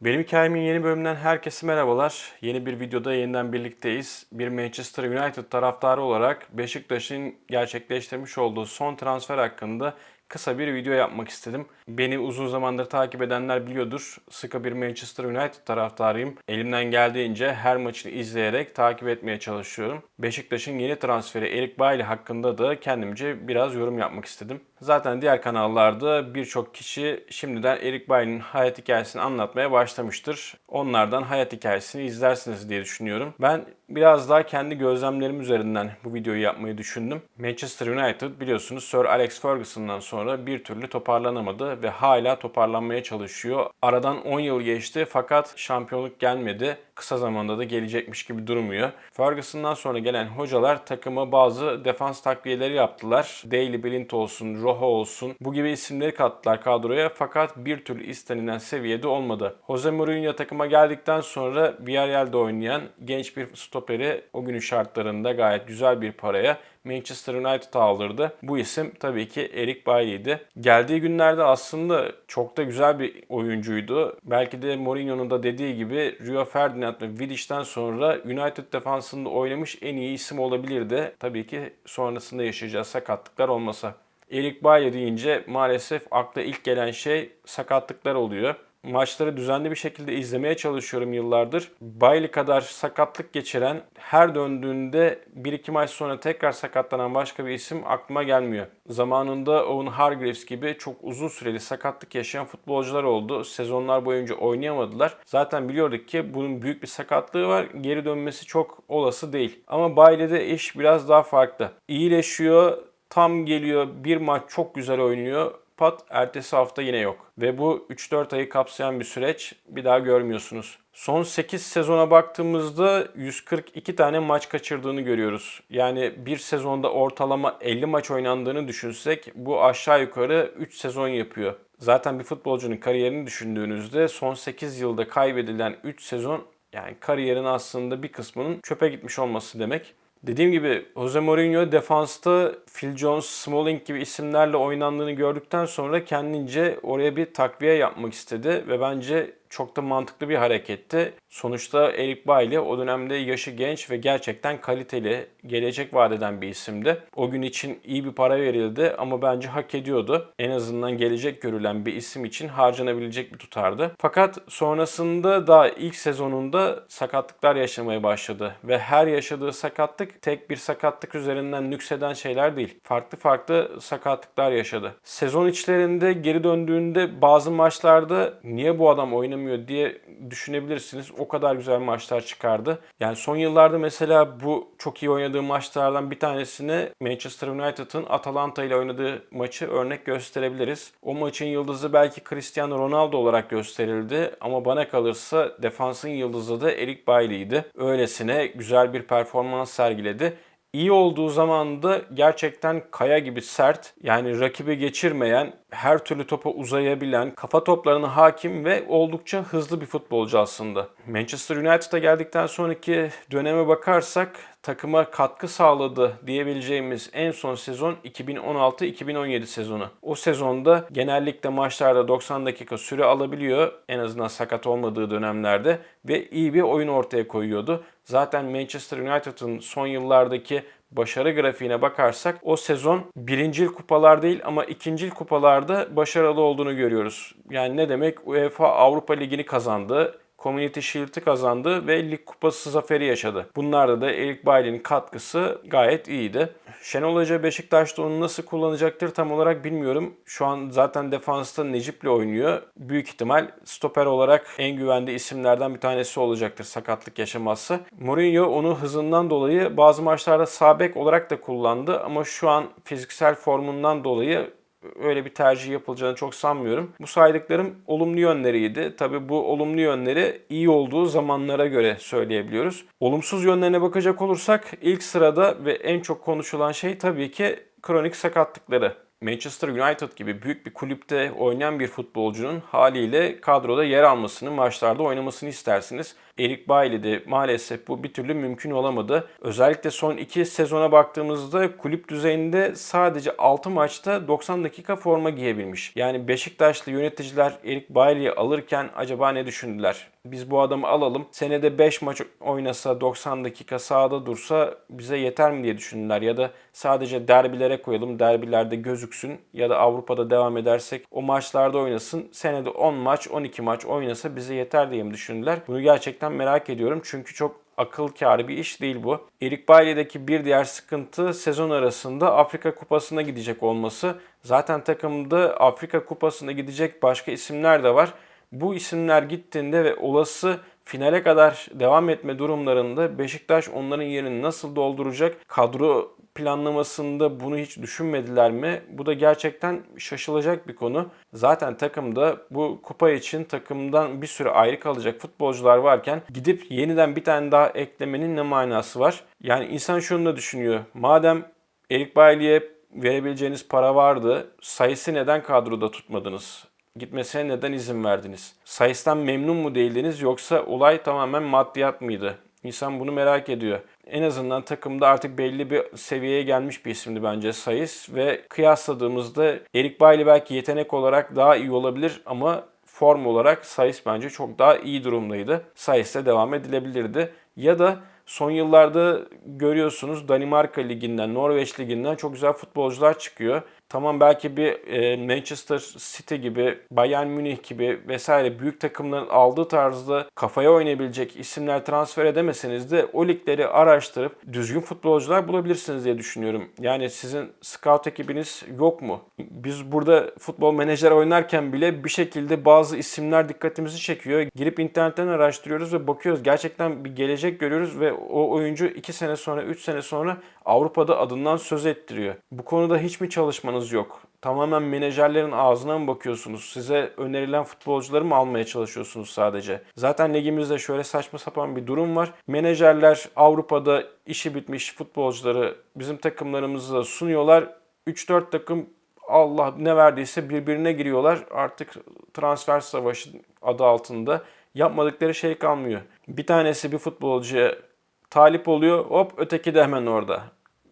Benim hikayemin yeni bölümünden herkese merhabalar. Yeni bir videoda yeniden birlikteyiz. Bir Manchester United taraftarı olarak Beşiktaş'ın gerçekleştirmiş olduğu son transfer hakkında kısa bir video yapmak istedim. Beni uzun zamandır takip edenler biliyordur. Sıkı bir Manchester United taraftarıyım. Elimden geldiğince her maçını izleyerek takip etmeye çalışıyorum. Beşiktaş'ın yeni transferi Erik Bailly hakkında da kendimce biraz yorum yapmak istedim. Zaten diğer kanallarda birçok kişi şimdiden Erik Bailly'nin hayat hikayesini anlatmaya başlamıştır. Onlardan hayat hikayesini izlersiniz diye düşünüyorum. Ben biraz daha kendi gözlemlerim üzerinden bu videoyu yapmayı düşündüm. Manchester United biliyorsunuz Sir Alex Ferguson'dan sonra bir türlü toparlanamadı ve hala toparlanmaya çalışıyor. Aradan 10 yıl geçti fakat şampiyonluk gelmedi. Kısa zamanda da gelecekmiş gibi durmuyor. Ferguson'dan sonra gelen hocalar takıma bazı defans takviyeleri yaptılar. Daily Blind olsun, Rojo olsun bu gibi isimleri kattılar kadroya fakat bir türlü istenilen seviyede olmadı. Jose Mourinho takıma geldikten sonra Villarreal'de oynayan genç bir stoperi o günün şartlarında gayet güzel bir paraya Manchester United'a aldırdı. Bu isim tabii ki Erik Bailly'ydi. Geldiği günlerde aslında çok da güzel bir oyuncuydu. Belki de Mourinho'nun da dediği gibi Rio Ferdinand ve Vidic'ten sonra United defansında oynamış en iyi isim olabilirdi. Tabii ki sonrasında yaşayacağı sakatlıklar olmasa. Erik Bailly deyince maalesef akla ilk gelen şey sakatlıklar oluyor maçları düzenli bir şekilde izlemeye çalışıyorum yıllardır. Bailey kadar sakatlık geçiren, her döndüğünde 1-2 maç sonra tekrar sakatlanan başka bir isim aklıma gelmiyor. Zamanında Owen Hargreaves gibi çok uzun süreli sakatlık yaşayan futbolcular oldu. Sezonlar boyunca oynayamadılar. Zaten biliyorduk ki bunun büyük bir sakatlığı var. Geri dönmesi çok olası değil. Ama Bailey'de iş biraz daha farklı. İyileşiyor, tam geliyor, bir maç çok güzel oynuyor pat ertesi hafta yine yok. Ve bu 3-4 ayı kapsayan bir süreç bir daha görmüyorsunuz. Son 8 sezona baktığımızda 142 tane maç kaçırdığını görüyoruz. Yani bir sezonda ortalama 50 maç oynandığını düşünsek bu aşağı yukarı 3 sezon yapıyor. Zaten bir futbolcunun kariyerini düşündüğünüzde son 8 yılda kaybedilen 3 sezon yani kariyerin aslında bir kısmının çöpe gitmiş olması demek. Dediğim gibi Jose Mourinho defansta Phil Jones, Smalling gibi isimlerle oynandığını gördükten sonra kendince oraya bir takviye yapmak istedi ve bence çok da mantıklı bir hareketti. Sonuçta Eric Bailly o dönemde yaşı genç ve gerçekten kaliteli, gelecek vadeden bir isimdi. O gün için iyi bir para verildi ama bence hak ediyordu. En azından gelecek görülen bir isim için harcanabilecek bir tutardı. Fakat sonrasında daha ilk sezonunda sakatlıklar yaşamaya başladı ve her yaşadığı sakatlık tek bir sakatlık üzerinden nükseden şeyler değil. Farklı farklı sakatlıklar yaşadı. Sezon içlerinde geri döndüğünde bazı maçlarda niye bu adam oynamıyor diye düşünebilirsiniz. O kadar güzel maçlar çıkardı. Yani son yıllarda mesela bu çok iyi oynadığı maçlardan bir tanesini Manchester United'ın Atalanta ile oynadığı maçı örnek gösterebiliriz. O maçın yıldızı belki Cristiano Ronaldo olarak gösterildi ama bana kalırsa defansın yıldızı da Eric Bailly'ydi. Öylesine güzel bir performans sergiledi. İyi olduğu zaman da gerçekten kaya gibi sert, yani rakibi geçirmeyen, her türlü topa uzayabilen, kafa toplarına hakim ve oldukça hızlı bir futbolcu aslında. Manchester United'a geldikten sonraki döneme bakarsak takıma katkı sağladı diyebileceğimiz en son sezon 2016-2017 sezonu. O sezonda genellikle maçlarda 90 dakika süre alabiliyor en azından sakat olmadığı dönemlerde ve iyi bir oyun ortaya koyuyordu. Zaten Manchester United'ın son yıllardaki başarı grafiğine bakarsak o sezon birincil kupalar değil ama ikincil kupalarda başarılı olduğunu görüyoruz. Yani ne demek? UEFA Avrupa Ligi'ni kazandı. Community Shield'i kazandı ve lig kupası zaferi yaşadı. Bunlarda da Eric Bailly'nin katkısı gayet iyiydi. Şenol Hoca Beşiktaş'ta onu nasıl kullanacaktır tam olarak bilmiyorum. Şu an zaten defansta Necip'le oynuyor. Büyük ihtimal stoper olarak en güvenli isimlerden bir tanesi olacaktır sakatlık yaşamazsa. Mourinho onu hızından dolayı bazı maçlarda sağ bek olarak da kullandı ama şu an fiziksel formundan dolayı öyle bir tercih yapılacağını çok sanmıyorum. Bu saydıklarım olumlu yönleriydi. Tabii bu olumlu yönleri iyi olduğu zamanlara göre söyleyebiliyoruz. Olumsuz yönlerine bakacak olursak ilk sırada ve en çok konuşulan şey tabii ki kronik sakatlıkları. Manchester United gibi büyük bir kulüpte oynayan bir futbolcunun haliyle kadroda yer almasını, maçlarda oynamasını istersiniz. Erik Bailly'de maalesef bu bir türlü mümkün olamadı. Özellikle son iki sezona baktığımızda kulüp düzeyinde sadece 6 maçta 90 dakika forma giyebilmiş. Yani Beşiktaşlı yöneticiler Erik Bailly'yi alırken acaba ne düşündüler? Biz bu adamı alalım. Senede 5 maç oynasa 90 dakika sahada dursa bize yeter mi diye düşündüler. Ya da sadece derbilere koyalım. Derbilerde gözüksün. Ya da Avrupa'da devam edersek o maçlarda oynasın. Senede 10 maç 12 maç oynasa bize yeter diye mi düşündüler? Bunu gerçekten merak ediyorum. Çünkü çok akıl kârı bir iş değil bu. Erik Bailly'deki bir diğer sıkıntı sezon arasında Afrika Kupası'na gidecek olması. Zaten takımda Afrika Kupası'na gidecek başka isimler de var. Bu isimler gittiğinde ve olası finale kadar devam etme durumlarında Beşiktaş onların yerini nasıl dolduracak? Kadro planlamasında bunu hiç düşünmediler mi? Bu da gerçekten şaşılacak bir konu. Zaten takımda bu kupa için takımdan bir süre ayrı kalacak futbolcular varken gidip yeniden bir tane daha eklemenin ne manası var? Yani insan şunu da düşünüyor. Madem Erik Bailly'e verebileceğiniz para vardı. Sayısı neden kadroda tutmadınız? Gitmesine neden izin verdiniz? Sayısından memnun mu değildiniz yoksa olay tamamen maddiyat mıydı? İnsan bunu merak ediyor. En azından takımda artık belli bir seviyeye gelmiş bir isimdi bence Sayıs ve kıyasladığımızda Erik Bailly belki yetenek olarak daha iyi olabilir ama form olarak Sayıs bence çok daha iyi durumdaydı. Sayıs'la devam edilebilirdi. Ya da son yıllarda görüyorsunuz Danimarka Ligi'nden, Norveç Ligi'nden çok güzel futbolcular çıkıyor. Tamam belki bir e, Manchester City gibi, Bayern Münih gibi vesaire büyük takımların aldığı tarzda kafaya oynayabilecek isimler transfer edemeseniz de o ligleri araştırıp düzgün futbolcular bulabilirsiniz diye düşünüyorum. Yani sizin scout ekibiniz yok mu? Biz burada futbol menajer oynarken bile bir şekilde bazı isimler dikkatimizi çekiyor. Girip internetten araştırıyoruz ve bakıyoruz. Gerçekten bir gelecek görüyoruz ve o oyuncu 2 sene sonra, 3 sene sonra Avrupa'da adından söz ettiriyor. Bu konuda hiç mi çalışmanız yok? Tamamen menajerlerin ağzına mı bakıyorsunuz? Size önerilen futbolcuları mı almaya çalışıyorsunuz sadece? Zaten ligimizde şöyle saçma sapan bir durum var. Menajerler Avrupa'da işi bitmiş futbolcuları bizim takımlarımıza sunuyorlar. 3-4 takım Allah ne verdiyse birbirine giriyorlar. Artık transfer savaşı adı altında yapmadıkları şey kalmıyor. Bir tanesi bir futbolcuya talip oluyor. Hop öteki de hemen orada.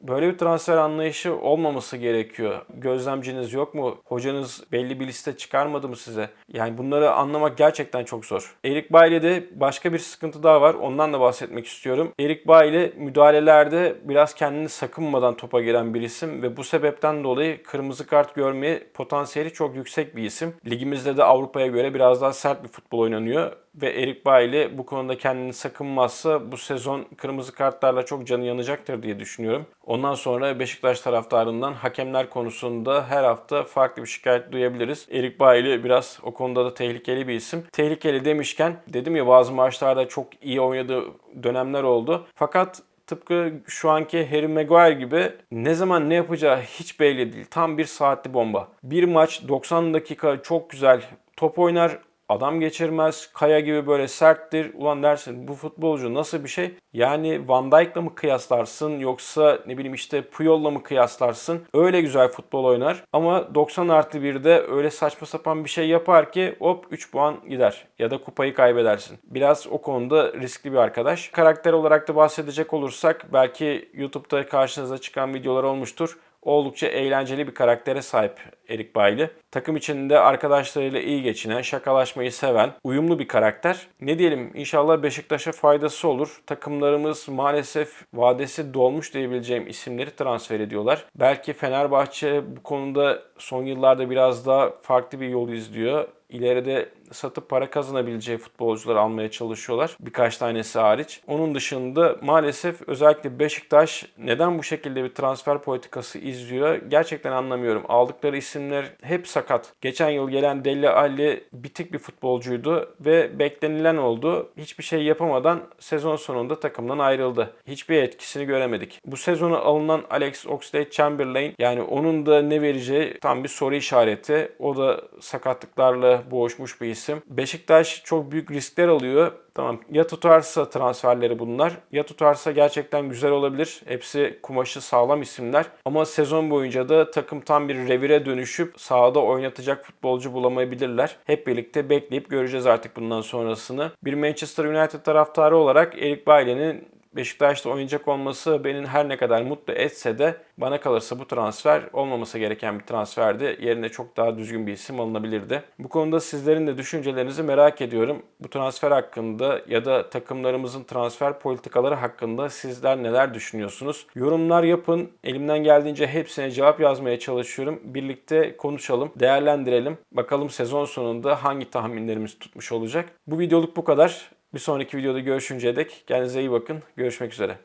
Böyle bir transfer anlayışı olmaması gerekiyor. Gözlemciniz yok mu? Hocanız belli bir liste çıkarmadı mı size? Yani bunları anlamak gerçekten çok zor. Erik Bailly'de başka bir sıkıntı daha var. Ondan da bahsetmek istiyorum. Erik Bailly müdahalelerde biraz kendini sakınmadan topa giren bir isim ve bu sebepten dolayı kırmızı kart görmeye potansiyeli çok yüksek bir isim. Ligimizde de Avrupa'ya göre biraz daha sert bir futbol oynanıyor ve Erik Bailly bu konuda kendini sakınmazsa bu sezon kırmızı kartlarla çok canı yanacaktır diye düşünüyorum. Ondan sonra Beşiktaş taraftarından hakemler konusunda her hafta farklı bir şikayet duyabiliriz. Erik Bailly biraz o konuda da tehlikeli bir isim. Tehlikeli demişken dedim ya bazı maçlarda çok iyi oynadığı dönemler oldu. Fakat tıpkı şu anki Harry Maguire gibi ne zaman ne yapacağı hiç belli değil. Tam bir saatli bomba. Bir maç 90 dakika çok güzel top oynar adam geçirmez. Kaya gibi böyle serttir. Ulan dersin bu futbolcu nasıl bir şey? Yani Van Dijk'la mı kıyaslarsın yoksa ne bileyim işte Puyol'la mı kıyaslarsın? Öyle güzel futbol oynar. Ama 90 artı 1'de öyle saçma sapan bir şey yapar ki hop 3 puan gider. Ya da kupayı kaybedersin. Biraz o konuda riskli bir arkadaş. Karakter olarak da bahsedecek olursak belki YouTube'da karşınıza çıkan videolar olmuştur oldukça eğlenceli bir karaktere sahip Erik Bailly. Takım içinde arkadaşlarıyla iyi geçinen, şakalaşmayı seven, uyumlu bir karakter. Ne diyelim inşallah Beşiktaş'a faydası olur. Takımlarımız maalesef vadesi dolmuş diyebileceğim isimleri transfer ediyorlar. Belki Fenerbahçe bu konuda son yıllarda biraz daha farklı bir yol izliyor ileride satıp para kazanabileceği futbolcular almaya çalışıyorlar. Birkaç tanesi hariç. Onun dışında maalesef özellikle Beşiktaş neden bu şekilde bir transfer politikası izliyor gerçekten anlamıyorum. Aldıkları isimler hep sakat. Geçen yıl gelen Deli Ali bitik bir futbolcuydu ve beklenilen oldu. Hiçbir şey yapamadan sezon sonunda takımdan ayrıldı. Hiçbir etkisini göremedik. Bu sezonu alınan Alex Oxlade-Chamberlain yani onun da ne vereceği tam bir soru işareti. O da sakatlıklarla boğuşmuş bir isim. Beşiktaş çok büyük riskler alıyor. Tamam ya tutarsa transferleri bunlar ya tutarsa gerçekten güzel olabilir. Hepsi kumaşı sağlam isimler. Ama sezon boyunca da takım tam bir revire dönüşüp sahada oynatacak futbolcu bulamayabilirler. Hep birlikte bekleyip göreceğiz artık bundan sonrasını. Bir Manchester United taraftarı olarak Erik Bailly'nin Beşiktaş'ta oynayacak olması beni her ne kadar mutlu etse de bana kalırsa bu transfer olmaması gereken bir transferdi. Yerine çok daha düzgün bir isim alınabilirdi. Bu konuda sizlerin de düşüncelerinizi merak ediyorum. Bu transfer hakkında ya da takımlarımızın transfer politikaları hakkında sizler neler düşünüyorsunuz? Yorumlar yapın. Elimden geldiğince hepsine cevap yazmaya çalışıyorum. Birlikte konuşalım, değerlendirelim. Bakalım sezon sonunda hangi tahminlerimiz tutmuş olacak. Bu videoluk bu kadar. Bir sonraki videoda görüşünceye dek kendinize iyi bakın. Görüşmek üzere.